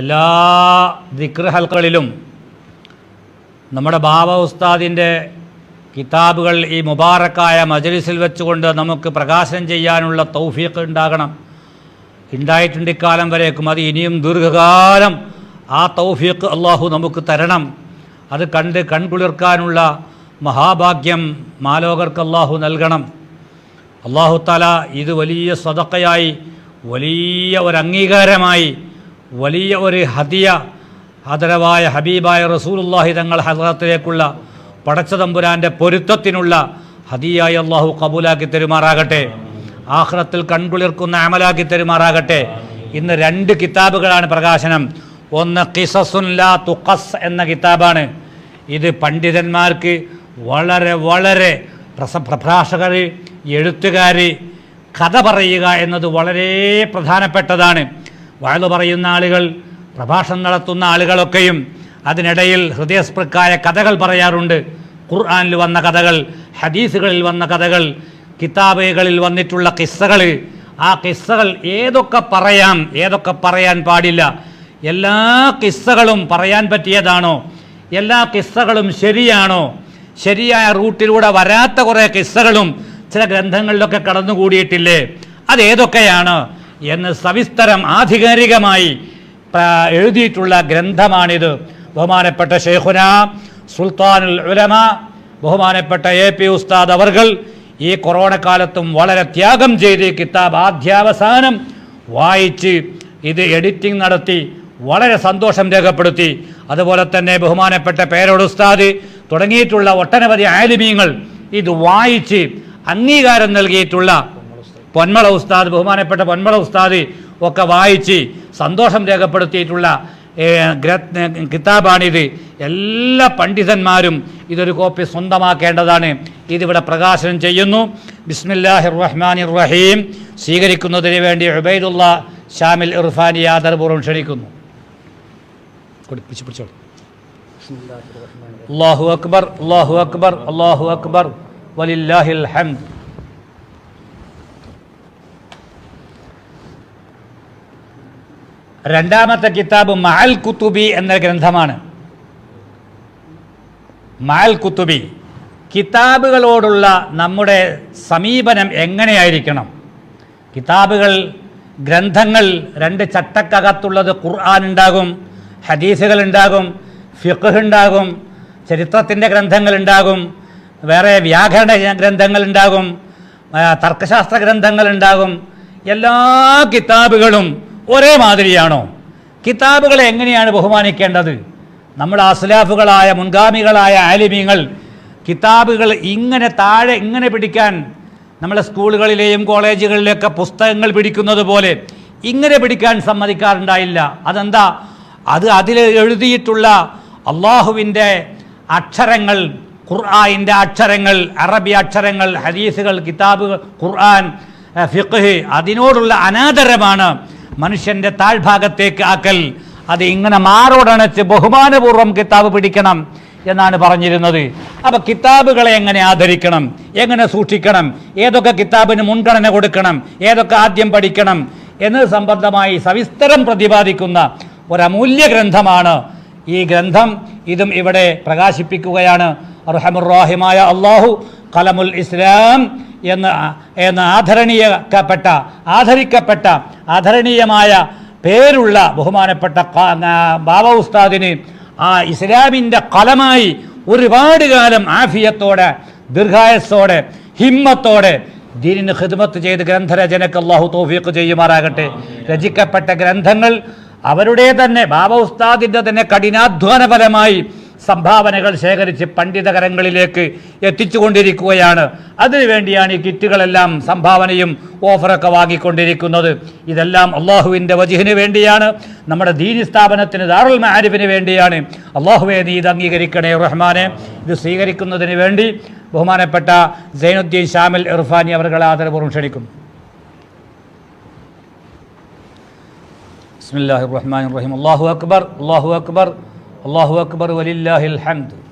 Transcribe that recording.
എല്ലാ ദിക്ർ ഹൽക്കളിലും നമ്മുടെ ബാബ ഉസ്താദിന്റെ കിതാബുകൾ ഈ മുബാറക്കായ മജലിസിൽ വെച്ചുകൊണ്ട് നമുക്ക് പ്രകാശനം ചെയ്യാനുള്ള തൗഫീഖ് ഉണ്ടാകണം. ഉണ്ടായിട്ടുണ്ട് ഇക്കാലം വരേക്കും. അത് ഇനിയും ദീർഘകാലം ആ തൗഫീഖ് അള്ളാഹു നമുക്ക് തരണം. അത് കണ്ട് കൺകുളിർക്കാനുള്ള മഹാഭാഗ്യം മാലോകർക്ക് അള്ളാഹു നൽകണം. അള്ളാഹു തല ഇത് വലിയ സ്വതക്കയായി വലിയ ഒരു അംഗീകാരമായി വലിയ ഒരു ഹദിയ ഹദരവായ ഹബീബായ റസൂലുല്ലാഹി തങ്ങൾ ഹദ്രത്തിലേക്കുള്ള പടച്ചതമ്പുരാന്റെ പൊരുത്തത്തിനുള്ള ഹദിയായി അള്ളാഹു കബൂലാക്കി തരുമാറാകട്ടെ. ആഹ്റത്തിൽ കൺകുളിർക്കുന്ന അമലാക്കി തരുമാറാകട്ടെ. ഇന്ന് രണ്ട് കിതാബുകളാണ് പ്രകാശനം. ഒന്ന് കിസസുൻ ലാ തുഖസ് എന്ന കിതാബാണ്. ഇത് പണ്ഡിതന്മാർക്ക് വളരെ വളരെ പ്രസ പ്രഭാഷകർ എഴുത്തുകാർ കഥ പറയുക എന്നത് വളരെ പ്രധാനപ്പെട്ടതാണ്. വയലു പറയുന്ന ആളുകൾ പ്രഭാഷണം നടത്തുന്ന ആളുകളൊക്കെയും അതിനിടയിൽ ഹൃദയസ്പൃക്കായ കഥകൾ പറയാറുണ്ട്. ഖുർആാനിൽ വന്ന കഥകൾ ഹദീസുകളിൽ വന്ന കഥകൾ കിതാബുകളിൽ വന്നിട്ടുള്ള കിസ്സകൾ. ആ കിസ്സകൾ ഏതൊക്കെ പറയാം ഏതൊക്കെ പറയാൻ പാടില്ല. എല്ലാ കിസ്സകളും പറയാൻ പറ്റിയതാണോ? എല്ലാ കിസ്സകളും ശരിയാണോ? ശരിയായ റൂട്ടിലൂടെ വരാത്ത കുറേ കിസ്സകളും ചില ഗ്രന്ഥങ്ങളിലൊക്കെ കടന്നുകൂടിയിട്ടില്ലേ? അതേതൊക്കെയാണ് എന്ന് സവിസ്തരം ആധികാരികമായി എഴുതിയിട്ടുള്ള ഗ്രന്ഥമാണിത്. ബഹുമാനപ്പെട്ട ഷെയ്ഖുന സുൽത്താനുൽ ഉലമ ബഹുമാനപ്പെട്ട എ പി ഉസ്താദ് അവർകൾ ഈ കൊറോണ കാലത്തും വളരെ ത്യാഗം ചെയ്ത് കിതാബ് ആദ്യാവസാനം വായിച്ച് ഇത് എഡിറ്റിംഗ് നടത്തി വളരെ സന്തോഷം രേഖപ്പെടുത്തി. അതുപോലെ തന്നെ ബഹുമാനപ്പെട്ട പേരോടുസ്താദ് തുടങ്ങിയിട്ടുള്ള ഒട്ടനവധി ആലിമീങ്ങൾ ഇത് വായിച്ച് അംഗീകാരം നൽകിയിട്ടുള്ള പൊന്മള ഉസ്താദ് ബഹുമാനപ്പെട്ട പൊന്മള ഉസ്താദ് ഒക്കെ വായിച്ച് സന്തോഷം രേഖപ്പെടുത്തിയിട്ടുള്ള കിതാബാണിത്. എല്ലാ പണ്ഡിതന്മാരും ഇതൊരു കോപ്പി സ്വന്തമാക്കേണ്ടതാണ്. ഇതിവിടെ പ്രകാശനം ചെയ്യുന്നു. ബിസ്മില്ലാഹി റഹ്മാനിർ റഹീം സ്വീകരിക്കുന്നതിന് വേണ്ടി ഉബൈദുള്ള ഷാമിൽ ഇർഫാനി ആദർപൂർവം ക്ഷണിക്കുന്നു. അള്ളാഹു അക്ബർ അള്ളാഹു അക്ബർ അള്ളാഹു അക്ബർ. വലില്ലാഹിൽ ഹംദ്. രണ്ടാമത്തെ കിതാബ് മഅൽ കുത്തുബി എന്ന ഗ്രന്ഥമാണ്. മഹൽ കുത്തുബി കിതാബുകളോടുള്ള നമ്മുടെ സമീപനം എങ്ങനെയായിരിക്കണം? കിതാബുകൾ ഗ്രന്ഥങ്ങൾ രണ്ട് ചട്ടക്കകത്തുള്ളത് ഖുർആൻ ഉണ്ടാകും ഹദീസുകൾ ഉണ്ടാകും ഫിഖ് ഉണ്ടാകും ചരിത്രത്തിന്റെ ഗ്രന്ഥങ്ങൾ ഉണ്ടാകും വേറെ വ്യാകരണ ഗ്രന്ഥങ്ങൾ ഉണ്ടാകും തർക്കശാസ്ത്ര ഗ്രന്ഥങ്ങൾ ഉണ്ടാകും. എല്ലാ കിതാബുകളും ഒരേ മാതിരിയാണോ കിതാബുകളെ എങ്ങനെയാണ് ബഹുമാനിക്കേണ്ടത്? നമ്മൾ അസ്ലാഫുകളായ മുൻഗാമികളായ ആലിമീങ്ങൾ കിതാബുകൾ ഇങ്ങനെ താഴെ ഇങ്ങനെ പിടിക്കാൻ നമ്മളെ സ്കൂളുകളിലെയും കോളേജുകളിലെയൊക്കെ പുസ്തകങ്ങൾ പിടിക്കുന്നത് പോലെ ഇങ്ങനെ പിടിക്കാൻ സമ്മതിക്കാറുണ്ടായില്ല. അതെന്താ? അത് അതിൽ എഴുതിയിട്ടുള്ള അള്ളാഹുവിന്റെ അക്ഷരങ്ങൾ ഖുർആാനിന്റെ അക്ഷരങ്ങൾ അറബി അക്ഷരങ്ങൾ ഹദീസുകൾ കിതാബുകൾ ഖുർആൻ ഫിഖ് അതിനോടുള്ള അനാദരമാണ് മനുഷ്യന്റെ താഴ്ഭാഗത്തേക്ക് ആക്കൽ. അത് ഇങ്ങനെ മാറോടണച്ച് ബഹുമാനപൂർവം കിതാബ് പിടിക്കണം എന്നാണ് പറഞ്ഞിരുന്നത്. അപ്പോൾ കിതാബുകളെ എങ്ങനെ ആദരിക്കണം? എങ്ങനെ സൂക്ഷിക്കണം? ഏതൊക്കെ കിതാബിന് മുൻഗണന കൊടുക്കണം? ഏതൊക്കെ ആദ്യം പഠിക്കണം? എന്നത് സംബന്ധമായി സവിസ്തരം പ്രതിപാദിക്കുന്ന ഒരമൂല്യ ഗ്രന്ഥമാണ് ഈ ഗ്രന്ഥം ഇതും ഇവിടെ പ്രകാശിപ്പിക്കുകയാണ്. അറഹമുറാഹിമായ അള്ളാഹു കലമുൽ ഇസ്ലാം എന്ന് എന്ന് ആദരണീയപ്പെട്ട ആദരിക്കപ്പെട്ട ആദരണീയമായ പേരുള്ള ബഹുമാനപ്പെട്ട ബാബ ഉസ്താദിന് ആ ഇസ്ലാമിന്റെ കലമായി ഒരുപാട് കാലം ആഫിയത്തോടെ ദീർഘായസോടെ ഹിമ്മത്തോടെ ദീനിന് ഹിദ്മത്ത് ചെയ്ത് ഗ്രന്ഥരചനക്ക് അള്ളാഹു തൗഫീഖ് ചെയ്യുമാറാകട്ടെ. രചിക്കപ്പെട്ട ഗ്രന്ഥങ്ങൾ അവരുടെ തന്നെ ബാബ ഉസ്താദിന്റെ തന്നെ കഠിനാധ്വാന ഫലമായി സംഭാവനകൾ ശേഖരിച്ച് പണ്ഡിതകരങ്ങളിലേക്ക് എത്തിച്ചുകൊണ്ടിരിക്കുകയാണ്. അതിനുവേണ്ടിയാണ് ഈ കിറ്റുകളെല്ലാം സംഭാവനയും ഓഫറൊക്കെ വാങ്ങിക്കൊണ്ടിരിക്കുന്നത്. ഇതെല്ലാം അള്ളാഹുവിന്റെ വജിഹിന് വേണ്ടിയാണ്. നമ്മുടെ ദീനി സ്ഥാപനത്തിന് ദാറുൽ മാരിഫിന് വേണ്ടിയാണ്. അള്ളാഹുവെ നീ ഇത് അംഗീകരിക്കണേ റഹ്മാനെ. ഇത് സ്വീകരിക്കുന്നതിന് വേണ്ടി ബഹുമാനപ്പെട്ട സൈനുദ്ദീൻ ഷാമിൽ ഇർഫാനി അവർകളെ ആദരപൂർവം ക്ഷണിക്കും. ബിസ്മില്ലാഹിർ റഹ്മാൻ റഹീം. അള്ളാഹു അക്ബർ അള്ളാഹു അക്ബർ. അള്ളാഹു അക്ബർ വലില്ലാഹിൽ ഹംദ്.